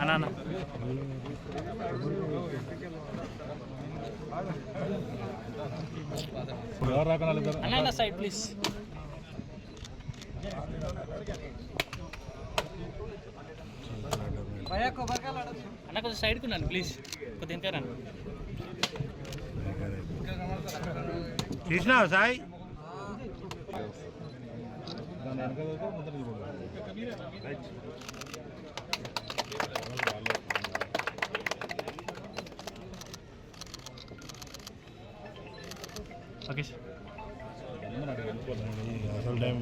అన్న అన్న. Side please అన్న కొంచెం సైడ్కి ఉన్నాను ప్లీజ్ కొద్దిగా ఇంకా రండి. తీసినావు సాయి? ఓకే సార్ అసలు టైం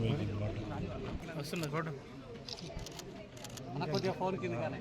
కొద్దిగా ఫోన్ కింద కానీ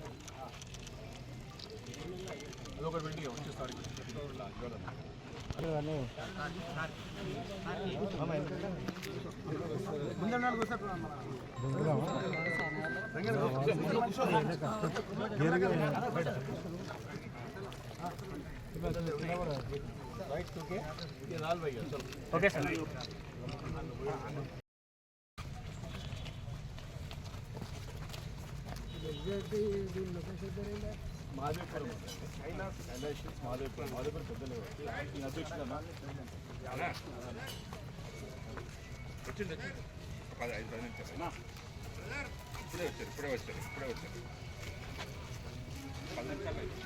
అదొకటి వెళ్ళి వచ్చేసారి ఓకే సార్ ಲೊಕೇಶನ್ అన్న కొద్దిగా కొద్దిగా వెనక జరగండి అన్న సార్ ఓకే పది ఐదు పది నిమిషాలు. ఇప్పుడే వచ్చారు ఇప్పుడే వచ్చారు ఇప్పుడే వచ్చారు. పది నిమిషాలు అయింది.